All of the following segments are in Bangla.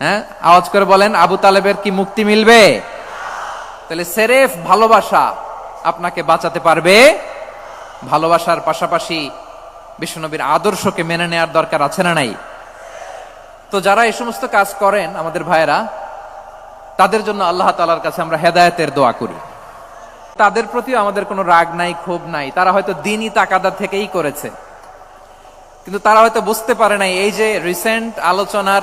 হ্যাঁ? আওয়াজ করে বলেন, আবু তালেবের কি মুক্তি মিলবে? তাহলে সেরেফ ভালোবাসা আপনাকে বাঁচাতে পারবে। ভালোবাসার পাশাপাশি বিশ্বনবীর আদর্শকে মেনে নেওয়ার দরকার আছে না নাই? তো যারা এই সমস্ত কাজ করেন, আমাদের ভাইয়েরা, তাদের জন্য আল্লাহ তালার কাছে আমরা হেদায়তের দোয়া করি। তাদের প্রতিও আমাদের কোনো রাগ নাই, ক্ষোভ নাই। তারা হয়তো দিনই তাকাদা থেকেই করেছে। কিন্তু তারা হয়তো বুঝতে পারে নাই, এই যে রিসেন্ট আলোচনার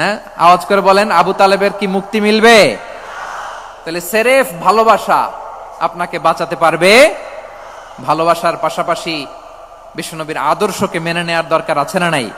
হ্যাঁ? আওয়াজ করে বলেন, আবু তালেবের কি মুক্তি মিলবে? তাহলে সেরেফ ভালোবাসা আপনাকে বাঁচাতে পারবে। ভালোবাসার পাশাপাশি বিশ্বনবীর আদর্শকে মেনে নেওয়ার দরকার আছে না নাই?